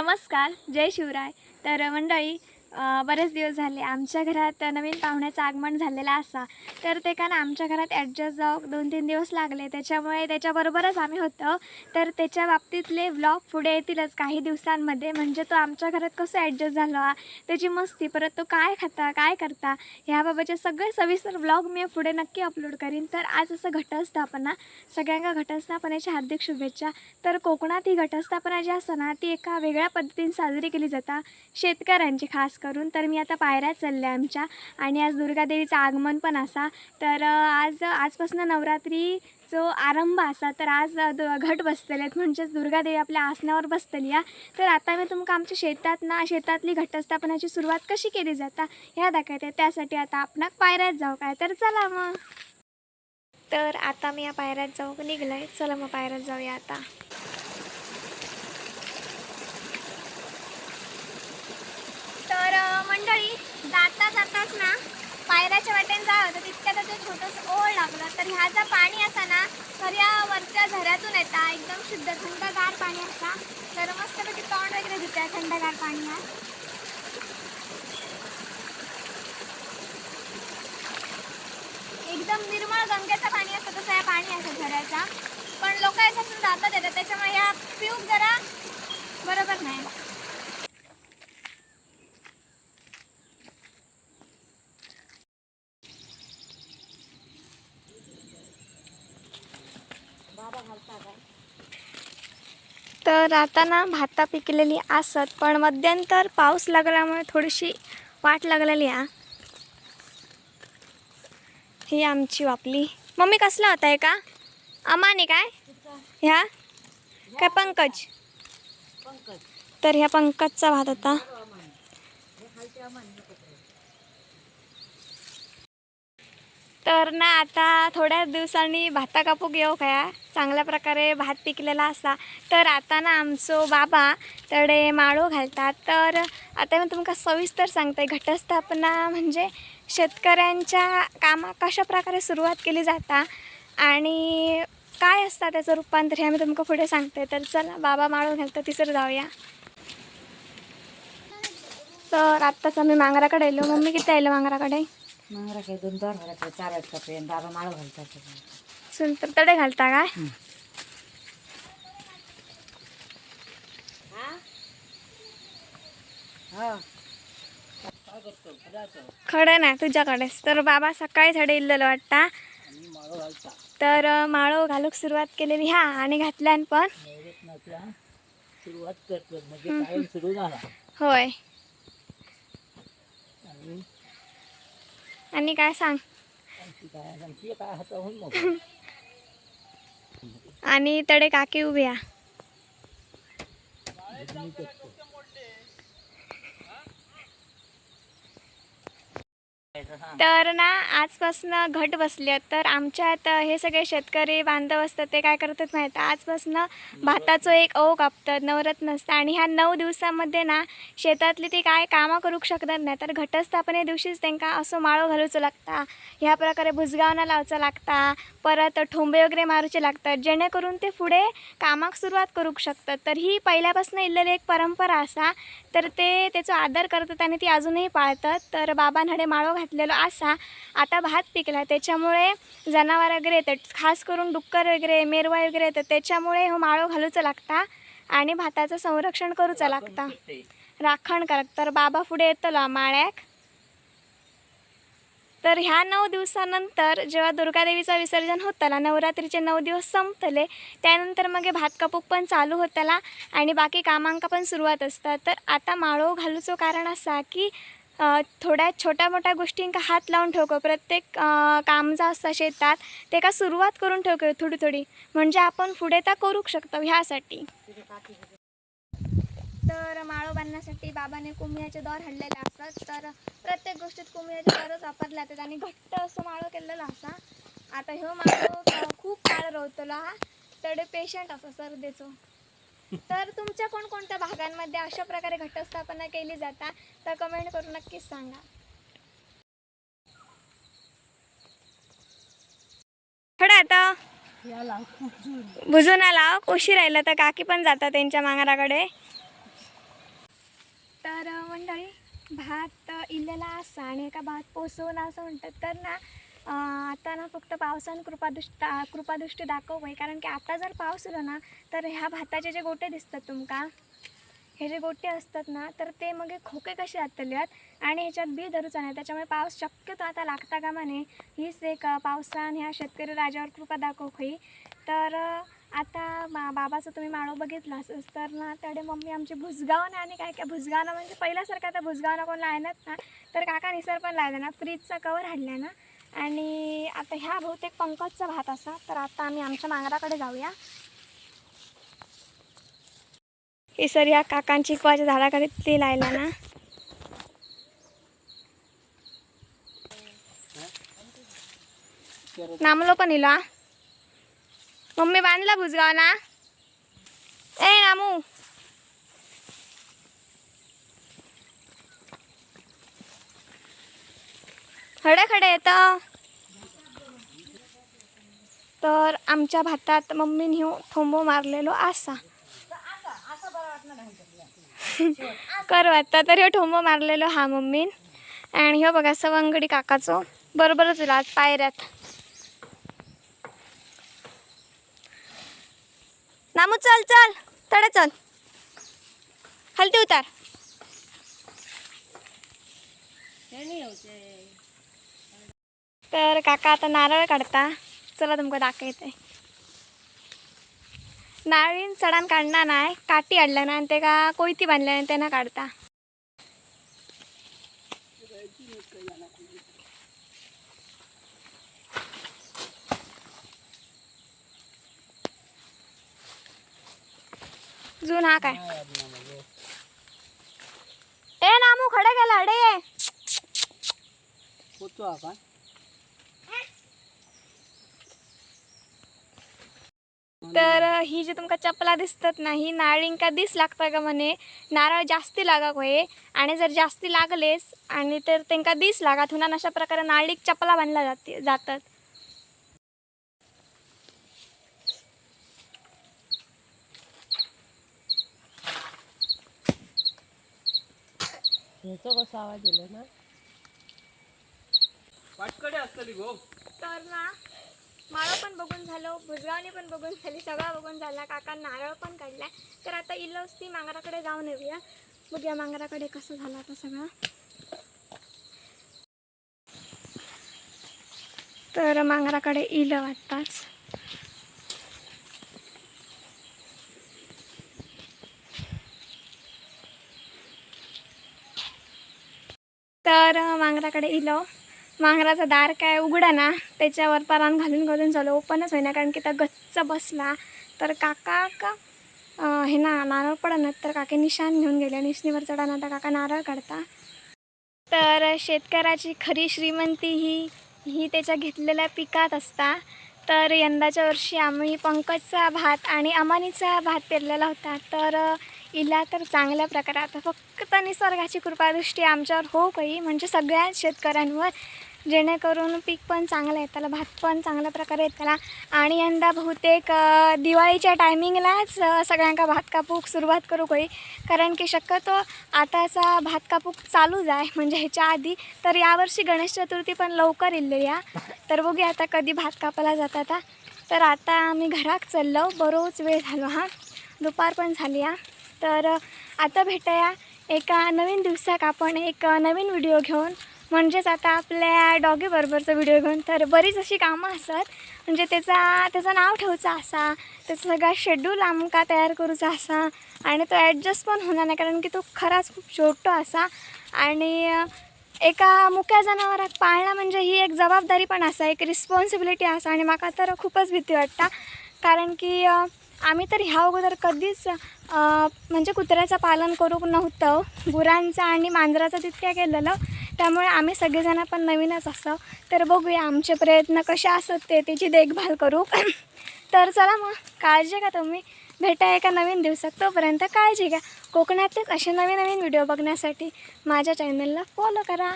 नमस्कार जय शिवराय. तर मंडळी बरेच दिवस झाले. आमच्या घरात नवीन पाहुण्याचं आगमन झालेलं असा. तर ते का ना आमच्या घरात ॲडजस्ट जाऊ दोन तीन दिवस लागले. त्याच्यामुळे त्याच्याबरोबरच आम्ही होतो. तर त्याच्या बाबतीतले व्लॉग पुढे येतीलच काही दिवसांमध्ये. म्हणजे तो आमच्या घरात कसं ॲडजस्ट झाला? त्याची मस्ती परत तो काय खाता? काय करता? ह्याबाबतचे सगळे सविस्तर व्लॉग मी पुढे नक्की अपलोड करीन. तर आज असं घटस्थापना. सगळ्यांना घटस्थापनेच्या हार्दिक शुभेच्छा. तर कोकणात ही घटस्थापना जी असं ना ती एका वेगळ्या पद्धतीने साजरी केली जाता. शेतकऱ्यांची खास करून तर मी आता पायऱ्या चालल्या आमच्या. आणि आज दुर्गादेवीचं आगमन पण असा. तर आज आजपासून नवरात्री जो आरंभ असा तर आज घट बसतले आहेत. म्हणजेच दुर्गादेवी आपल्या आसनावर बसतली आहे. तर आता मी तुमका आमच्या शेतात ना शेतातली घटस्थापनाची सुरुवात कशी केली जाता ह्या दाखवते. त्यासाठी आता आपण पायऱ्यात जाऊ काय? तर चला मग. तर आता मी या पायऱ्यात जाऊ निघलाय चला मग पायऱ्यात जाऊया आता तर अं, मंडळी जाता जाताच ना पायऱ्याच्या वाटेने जावं होतं तितक्या त्याचं छोटंसं ओळ लागलं. तर ह्याचं पाणी असा ना तर या वरच्या झऱ्यातून येता. एकदम शुद्ध थंडगार पाणी असा. तर मस्तपैकी तोंड वगैरे धुत्या थंडगार पाणी हा. एकदम निर्मळ गंगेचं पाणी असतं तसं या पाणी असं झऱ्याचा. पण लोक याच्यातून जातात येतात त्याच्यामुळे या पिऊक जरा बरोबर नाही. तर आता ना भाता पिकलेली असत पण मध्यंतर पाऊस लागल्यामुळे थोडीशी वाट लागलेली आ ही आमची वापली. मम्मी कसला होता आहे का? अमाने काय? ह्या? काय पंकज? तर ह्या पंकजचा भात होता. तर ना आता थोड्याच दिवसांनी भाता कापूक घेऊ खया चांगल्या प्रकारे भात पिकलेला असा. तर आता ना आमचो बाबा तडे माळो घालतात. तर आता मी तुमका सविस्तर सांगते. घटस्थापना म्हणजे शेतकऱ्यांच्या कामा कशा प्रकारे सुरुवात केली जाता आणि काय असतं त्याचं रूपांतर हे आम्ही तुमका पुढे सांगते. तर चला बाबा माळो घालतं तिसरं जाऊया. तर आत्ताच आम्ही मांगराकडे आलो. मम्मी किती आलो मांगराकडे? मांगरा काही दोन दोन घरात चार आहेत कपडे आणि बाबा माळ घालतात सुंदर तडे घालता काय? खडं नाही तुझ्याकडेच. तर बाबा सकाळी झाडे इल्लेलं वाटता. तर माळो घालूक सुरुवात केलेली ह्या आणि घातल्यान पण. सुरुवात करतो म्हणजे कायम सुरू झाला. होय. आणि काय सांग? आणि तडे काकी उभी आहे. तर ना आजपासून घट बसले तर आमच्यात हे सगळे शेतकरी बांधव असतात ते काय करतात माहीत आजपासून भाताचं एक ओ कापतात नवरत्न असतं आणि ह्या नऊ दिवसामध्ये ना शेतातली ती काय कामं करू शकतात नाही. तर घटस्थापने दिवशीच त्यांना असं माळो घालूचं लागता. ह्या प्रकारे भुजगावना लावचं लागता. परत ठोंबे वगैरे मारूचे लागतात. जेणेकरून ते पुढे कामाक सुरुवात करू शकतात. तर ही पहिल्यापासून इल्लेली एक परंपरा असा. तर ते त्याचा आदर करतात आणि ती अजूनही पाळतात. तर बाबांकडे माळो घातलेलो असा. आता भात पिकला. त्याच्यामुळे जनावर वगैरे येतात. खास करून डुक्कर वगैरे मेरवा वगैरे येतात. त्याच्यामुळे हो माळो घालूचा लागता आणि भाताचं संरक्षण करूचा लागता. राखण करत तर बाबा पुढे येतलो माळ्याक तर ह्या नऊ दिवसानंतर जेव्हा दुर्गादेवीचं विसर्जन होताला नवरात्रीचे नऊ दिवस संपतले त्यानंतर मग भात कापूक पण चालू होताला आणि बाकी कामांका पण सुरुवात असतात. तर आता माळो घालूचं कारण असा की थोड्या छोट्या मोठ्या गोष्टींका हात लावून ठेवतो प्रत्येक काम जे असता शेतात ते का सुरुवात करून ठेवक थोडी थोडी. म्हणजे आपण पुढे तर करू शकतो ह्यासाठी. तर माळो बांधण्यासाठी बाबाने कुमियाचे दर हडलेले असतात. तर प्रत्येक गोष्टीत कुमियाचे दॉरच वापरले जातात आणि घट्ट असं माळो केलेला असा. आता ह्यो माळो खूप काळ रवतलो हा. तडे पेशंट असा सर्देचो. तर तुमच्या कोणकोणत्या भागांमध्ये अशा प्रकारे घटस्थापना केली जाता तर कमेंट करून नक्कीच सांगा. थोडं आता बुजून. आला उशीर राहिला तर काकी पण जातात त्यांच्या मांगराकडे. तर मंडळी भात अ, इल्लेला असा आणि एका भात पोसवून असं म्हणतात. तर ना आता ना फक्त पावसान कृपादृष्ट कृपादृष्टी दाखवय. कारण की आता जर पाऊस आलो ना तर ह्या भाताचे जे गोटे दिसतात तुमका हे जे गोटे असतात ना तर ते मग खोके कसे जातल्यात आणि ह्याच्यात बी धरूचा नाही. त्याच्यामुळे पाऊस शक्यतो आता लागता कामा नये. हीच एक पावसान ह्या शेतकरी राजावर कृपा दाखवखी तर आता मा बाबाचं तुम्ही माळो बघितला असंच तर ना त्याडे मम्मी आमची भुजगावनं आणि काय काय भुसगावनं म्हणजे पहिल्यासारखं आता भुजगावनं कोण लायनात ना तर काका निसर पण लायला ना फ्रीजचा कवर हाडला ना आणि आता ह्या बहुतेक पंकजचा भात असा तर आता आम्ही आमच्या मांगराकडे जाऊया. हे सर या काकांची चिकवाच्या झाडाकडे ते लायला ना. नामलो पण इला मम्मी बांधला भुजगाव ना ए नामू. खडे खडे येत. तर आमच्या भातात मम्मीने ह्यो थोंबो मारलेलो असा कर आता तर ह्यो ठोंबो मारलेलो हा मम्मीन. आणि ह्यो बघा सवंगडी काकाचो. बरोबरच इला आज पायऱ्यात. नामू चल चल. तडे चल. हलते उतार. तर काका आता नारळ काढता. चला तुमका दाखवते. नारळीन चढान काढणार नाही काठी हाडल्या ना आणि ते का कोयती बांधल्या आणि त्यांना काढता. जून हा काय? ए नामू खडे गेला अडे ये पोचू आपण तर ही जी तुमका चपला दिसतात ना ही नारळींका दिस लागता का म्हणे? नारळ जास्ती लागाक होय. आणि जर जास्ती लागलेस आणि तर त्यांका दिस लागात हुनान अशा प्रकारे नारळीक चपला बांधल्या जाते जातात. ह्याचं कसं आवाज दिला ना? पाटकडे असतली गो. तर ना माळं पण बघून झालं भुजगावने पण बघून झाली सगळा बघून झाला काका नारळ पण काढला तर आता इलोच ती मांगराकडे जाऊन येऊया. बघूया मांगराकडे कसं झालं आता सगळं. तर मांगराकडे इलं वाटताच. तर मांगराकडे इलं मांगराचा दार काय उघडा ना त्याच्यावर परान घालून घालून झालं. ओपनच होईना कारण की त्या गच्च बसला. तर काका का हे ना नारळ पडणार तर काके निशाण घेऊन गेले निशणीवर चढाना तर काका नारळ काढता. तर शेतकऱ्याची खरी श्रीमंती ही ही त्याच्या घेतलेल्या पिकात असता. तर यंदाच्या वर्षी आम्ही पंकजचा भात आणि अमानीचा भात पेरलेला होता. तर इला तर चांगल्या प्रकारे आता फक्त निसर्गाची कृपादृष्टी आमच्यावर हो काही म्हणजे सगळ्या शेतकऱ्यांवर जेणेकरून पीक पण चांगलं येताला भात पण चांगल्या प्रकारे त्याला आणि यंदा बहुतेक दिवाळीच्या टायमिंगलाच सगळ्यांका भात कापूक सुरुवात करू होई कारण की शक्यतो आताचा भात कापूक चालू जाय म्हणजे ह्याच्या आधी. तर यावर्षी गणेश चतुर्थी पण लवकर इल्ली या तर बघूया आता कधी भात कापायला जातात आता तर आता आम्ही घरात चाललो बरोच वेळ झालो हा. दुपार पण झाली हा. तर आता भेटूया एका नवीन दिवसाक आपण एक नवीन व्हिडिओ घेऊन. म्हणजेच आता आपल्या डॉगी बरोबरचा व्हिडिओ घेऊन तर बरीच अशी कामं असतात. म्हणजे त्याचा त्याचं नाव ठेवचा असा त्याचा सगळा शेड्यूल आमका तयार करूचा असा आणि तो ॲडजस्ट पण होणार नाही कारण की तो खराच खूप छोटो असा. आणि एका मुक्या जनावराक पाळणं म्हणजे ही एक जबाबदारी पण असा एक रिस्पॉन्सिबिलिटी असा आणि म्हाका तर खूपच भीती वाटता. कारण की आम्ही तर ह्या अगोदर कधीच म्हणजे कुत्र्याचं पालन करू नव्हतं. गुरांचं आणि मांजराचं तितक्या केलेलं. त्यामुळे आम्ही सगळेजण पण नवीनच असं. तर बघूया आमचे प्रयत्न कसे असत ते त्याची देखभाल करू. तर चला मग काळजी घ्या तुम्ही. भेटा एका नवीन दिवसात. तोपर्यंत काळजी घ्या. कोकणातलेच असे नवीन नवीन व्हिडिओ बघण्यासाठी माझ्या चॅनलला फॉलो करा.